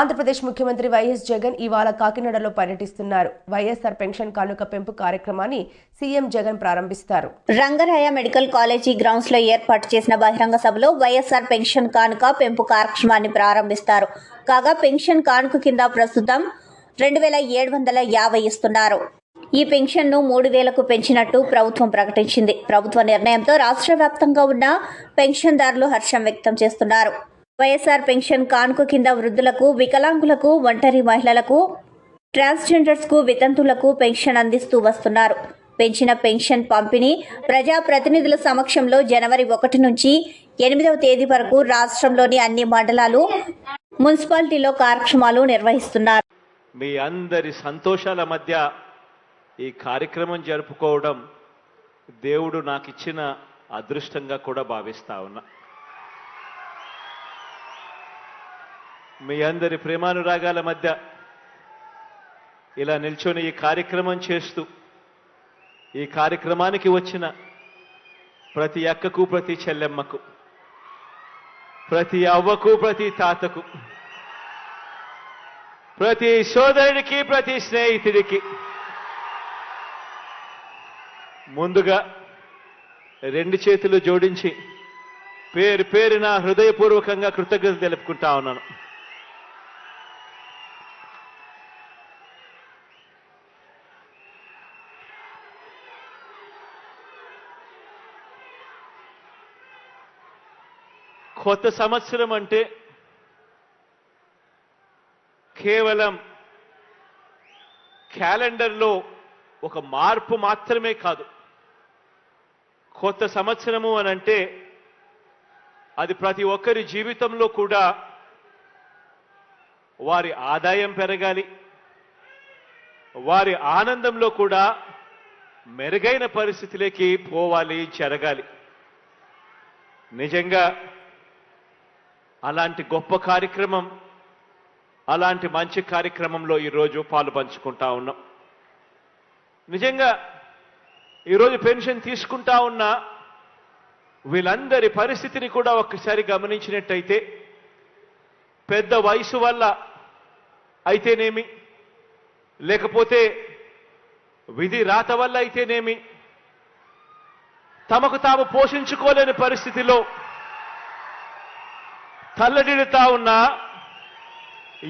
ఆంధ్రప్రదేశ్ ముఖ్యమంత్రి వైఎస్ జగన్ ఇవాళ కాకినాడలో పర్యటిస్తున్నారు. వైఎస్ఆర్ పెన్షన్ కానుక పెంపు కార్యక్రమాన్ని సీఎం జగన్ ప్రారంభిస్తారు. రంగరాయ మెడికల్ కాలేజీ గ్రౌండ్స్లో ఏర్పాటు చేసిన బహిరంగ సభలో వైఎస్ఆర్ పెన్షన్ కానుక పెంపు కార్యక్రమాన్ని ప్రారంభిస్తారు. కాగా పెన్షన్ కానుక కింద ప్రస్తుతం రెండు వేల ఏడు వందల యాభై ఇస్తున్నారు. ఈ పెన్షన్ను మూడు వేలకు పెంచినట్టు ప్రభుత్వం ప్రకటించింది. ప్రభుత్వ నిర్ణయంతో రాష్ట్ర వ్యాప్తంగా ఉన్న పెన్షన్దారులు హర్షం వ్యక్తం చేస్తున్నారు. వైఎస్ఆర్ పెన్షన్ కానుక కింద వృద్ధులకు వికలాంగులకు ఒంటరి మహిళలకు ట్రాన్స్జెండర్స్కు వితంతులకు పెన్షన్ అందిస్తూ వస్తున్నారు. పెంచిన పెన్షన్ పంపిణీ ప్రజా ప్రతినిధుల సమక్షంలో జనవరి ఒకటి నుంచి ఎనిమిదవ తేదీ వరకు రాష్ట్రంలోని అన్ని మండలాలు మున్సిపాలిటీలో కార్యక్రమాలు నిర్వహిస్తున్నారు. మీ అందరి సంతోషాల మధ్య ఈ కార్యక్రమం జరుపుకోవడం దేవుడు నాకు ఇచ్చిన అదృష్టంగా కూడా భావిస్తా ఉన్నా. మీ అందరి ప్రేమానురాగాల మధ్య ఇలా నిల్చొని ఈ కార్యక్రమం చేస్తూ ఈ కార్యక్రమానికి వచ్చిన ప్రతి అక్కకు ప్రతి చెల్లెమ్మకు ప్రతి అవ్వకు ప్రతి తాతకు ప్రతి సోదరుడికి ప్రతి స్నేహితుడికి ముందుగా రెండు చేతులు జోడించి పేరు పేరున హృదయపూర్వకంగా కృతజ్ఞతలు తెలుపుకుంటా ఉన్నాను. కొత్త సంవత్సరం అంటే కేవలం క్యాలెండర్లో ఒక మార్పు మాత్రమే కాదు. కొత్త సంవత్సరము అని అంటే అది ప్రతి ఒక్కరి జీవితంలో కూడా వారి ఆదాయం పెరగాలి. వారి ఆనందంలో కూడా మెరుగైన పరిస్థితిలోకి పోవాలి జరగాలి. నిజంగా అలాంటి గొప్ప కార్యక్రమం అలాంటి మంచి కార్యక్రమంలో ఈరోజు పాలు పంచుకుంటా ఉన్నాం. నిజంగా ఈరోజు పెన్షన్ తీసుకుంటా ఉన్న వీళ్ళందరి పరిస్థితిని కూడా ఒక్కసారి గమనించినట్టయితే పెద్ద వయసు వల్ల అయితేనేమి లేకపోతే విధి రాత వల్ల అయితేనేమి తమకు తాము పోషించుకోలేని పరిస్థితిలో తల్లడిల్లుతా ఉన్నా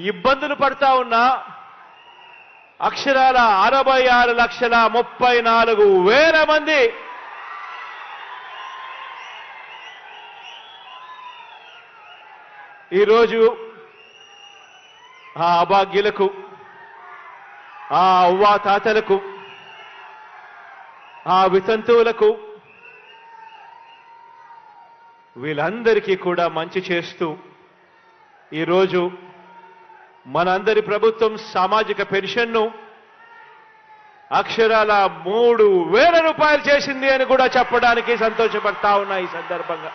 ఇబ్బందులు పడతా ఉన్నా అక్షరాల అరవై ఆరు లక్షల ముప్పై నాలుగు వేల మంది ఈరోజు ఆ అభాగ్యులకు ఆ అవ్వా తాతలకు ఆ వితంతువులకు వీళ్ళందరికీ కూడా మంచి చేస్తూ ఈరోజు మనందరి ప్రభుత్వం సామాజిక పెన్షన్ను అక్షరాల మూడు వేల రూపాయలు చేసింది అని కూడా చెప్పడానికి సంతోషపడతా ఉన్నా ఈ సందర్భంగా.